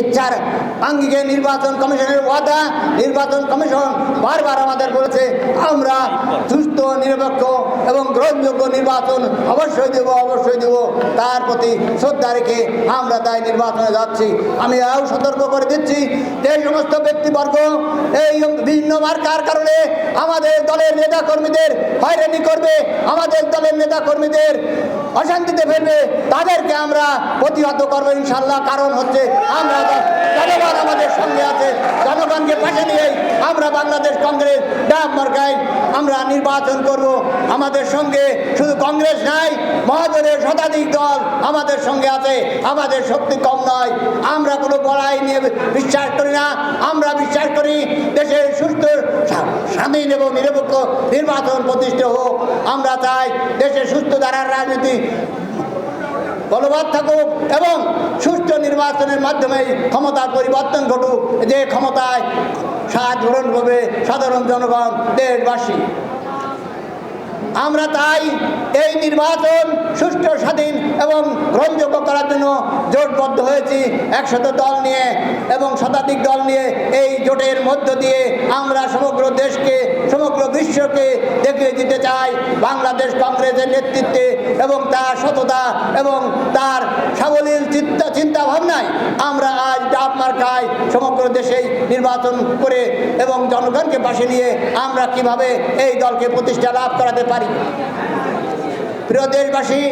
ইচ্ছার আঙ্গিকে নির্বাচন কমিশনের ওয়াদা, নির্বাচন কমিশন বারবার আমাদের বলেছে, আমরা সুস্থ, নিরপেক্ষ এবং গ্রহণযোগ্য নির্বাচন অবশ্যই দেব অবশ্যই দেব। তার প্রতি শ্রদ্ধা রেখে আমরা তাই নির্বাচনে যাচ্ছি। আমি আরও সতর্ক করে দিচ্ছি এই সমস্ত ব্যক্তিবর্গ এই বিভিন্ন মার্কার কারণে আমাদের দলের নেতা কর্মীদের হয়রানি করবে। আমাদের দলের নেতা কর্মীদের অশান্তিতে ফেলবে তাদেরকে আমরা প্রতিহত করব ইনশাল্লাহ কারণ হচ্ছে আমরা জনগণ আমাদের সঙ্গে আছে। জনগণকে পাশে নিয়েই আমরা বাংলাদেশ কংগ্রেস ডাব মার্কায় আমরা নির্বাচন করব। আমাদের সঙ্গে শুধু কংগ্রেস নাই, মহাজনের শতাধিক দল আমাদের সঙ্গে আছে। আমাদের শক্তি কম নয়। আমরা কোনো বড়াই নিয়ে বিশ্বাস করি না। আমরা বিশ্বাস করি দেশের সুস্থ স্বাধীন এবং নিরপেক্ষ নির্বাচন প্রতিষ্ঠা হোক। আমরা চাই দেশের সুস্থ ধারার রাজনীতি বলবৎ থাকুক এবং সুষ্ঠু নির্বাচনের মাধ্যমে ক্ষমতার পরিবর্তন ঘটুক। যে ক্ষমতায় করবে সাধারণ জনগণ, দেশবাসী। আমরা তাই এই নির্বাচন সুষ্ঠু, স্বাধীন এবং গ্রহণযোগ্য করার জন্য জোটবদ্ধ হয়েছি। একশত দল নিয়ে এবং শতাধিক দল নিয়ে এই জোটের মধ্য দিয়ে আমরা সমগ্র দেশকে, সমগ্র বিশ্বকে দেখিয়ে দিতে চাই। বাংলাদেশ কংগ্রেসের নেতৃত্বে এবং তার সততা এবং তার সাবলীল চিন্তা চিন্তা ভাবনায় আমরা আজ মার্কায় সমগ্র দেশেই নির্বাচন করে এবং জনগণকে পাশে নিয়ে আমরা কীভাবে এই দলকে প্রতিষ্ঠা লাভ করাতে পারি। প্রিয় দেশবাসী,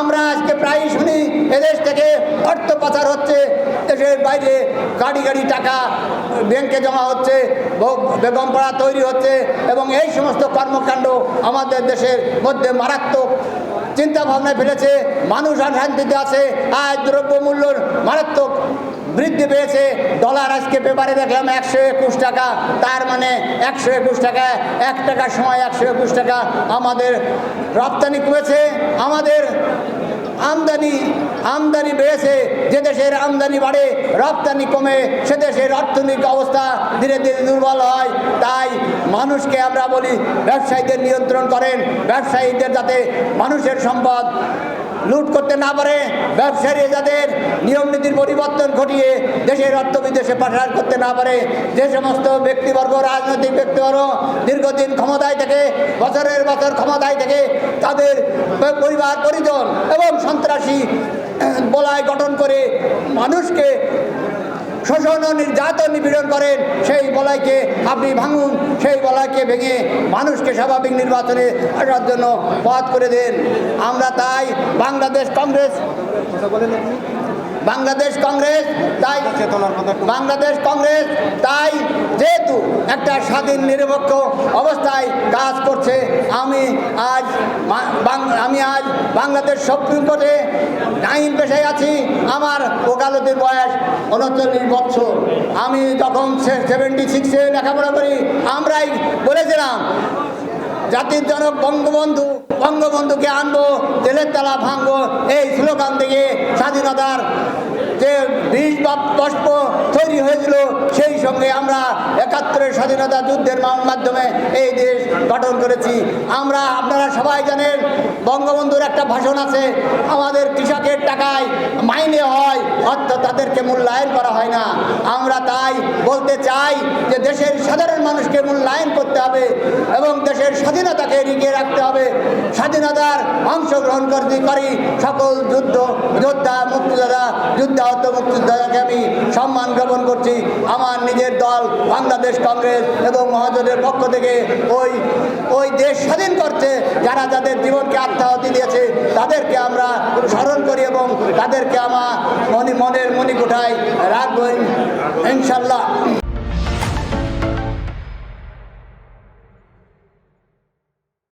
আমরা আজকে প্রায় শুনি এদেশ থেকে অর্থ পাচার হচ্ছে, দেশের বাইরে গাড়ি গাড়ি টাকা ব্যাংকে জমা হচ্ছে বেগমপাড়া তৈরি হচ্ছে এবং এই সমস্ত কর্মকাণ্ড আমাদের দেশের মধ্যে মারাত্মক চিন্তা ভাবনায় ফেলেছে, মানুষ আর শান্তিতে আছে আজ দ্রব্যমূল্য মারাত্মক বৃদ্ধি পেয়েছে। ডলার আজকে পেপারে দেখলাম একশো একুশ টাকা। তার মানে একশো একুশ টাকা, এক টাকার সময় একশো একুশ টাকা আমাদের রপ্তানি কমেছে। আমাদের আমদানি আমদানি বেড়েছে। যে দেশের আমদানি বাড়ে, রপ্তানি কমে। সে দেশের অর্থনৈতিক অবস্থা ধীরে ধীরে দুর্বল হয়। তাই মানুষকে আমরা বলি, ব্যবসায়ীদের নিয়ন্ত্রণ করেন। ব্যবসায়ীদের যাতে মানুষের সম্পদ লুট করতে না পারে ব্যবসায়ী যাদের নিয়ম নীতির পরিবর্তন ঘটিয়ে দেশের অর্থ বিদেশে পাঠান করতে না পারে, যে সমস্ত ব্যক্তিবর্গ, রাজনৈতিক ব্যক্তিবর্গ দীর্ঘদিন ক্ষমতায় থেকে, বছরের বছর ক্ষমতায় থেকে তাদের পরিবার, পরিজন এবং সন্ত্রাসী বলায় গঠন করে মানুষকে শোষণ ও নির্যাতন নিপীড়ন করেন, সেই বলাইকে আপনি ভাঙুন, সেই বলাইকে ভেঙে মানুষকে স্বাভাবিক নির্বাচনে আসার জন্য পথ করে দেন। আমরা তাই বাংলাদেশ কংগ্রেস বাংলাদেশ কংগ্রেস তাই বাংলাদেশ কংগ্রেস তাই যেহেতু একটা স্বাধীন নিরপেক্ষ অবস্থায় কাজ করছে আমি আজ আমি আজ বাংলাদেশ সুপ্রিম কোর্টে আইন পেশায় আছি আমার ওকালতির বয়স উনচল্লিশ বছর। আমি যখন সেভেন্টি সিক্সে লেখাপড়া করি আমরাই বলেছিলাম জাতির জনক বঙ্গবন্ধু বঙ্গবন্ধুকে আনব, তেলের তালা ভাঙবো, এই স্লোগান থেকে স্বাধীনতার যে বীজ বা তৈরি হয়েছিল, সেই সঙ্গে আমরা একাত্তরের স্বাধীনতা যুদ্ধের মাধ্যমে এই দেশ গঠন করেছি। আমরা, আপনারা সবাই জানেন, বঙ্গবন্ধুর একটা ভাষণ আছে, আমাদের কৃষকের টাকায় মাইনে হয় অর্থ তাদেরকে মূল্যায়ন করা হয় না। আমরা তাই বলতে চাই যে দেশের সাধারণ মানুষকে মূল্যায়ন করতে হবে এবং দেশের স্বাধীনতাকে এগিয়ে রাখতে হবে। স্বাধীনতার অংশগ্রহণ করি সকল যুদ্ধ যোদ্ধা, মুক্তিযোদ্ধা যুদ্ধাহত মুক্তিযোদ্ধাকে আমি সম্মান জ্ঞাপন করছি। আমার নিজের দল, বাংলাদেশ কংগ্রেস এবং মহাজনের পক্ষ থেকে ওই ওই দেশ স্বাধীন করতে যারা যাদের জীবনকে আত্মাহতি দিয়েছে, তাদেরকে আমরা স্মরণ করি এবং তাদেরকে আমার মনে, মনের মণিকুঠায় রাখব ইনশাল্লাহ।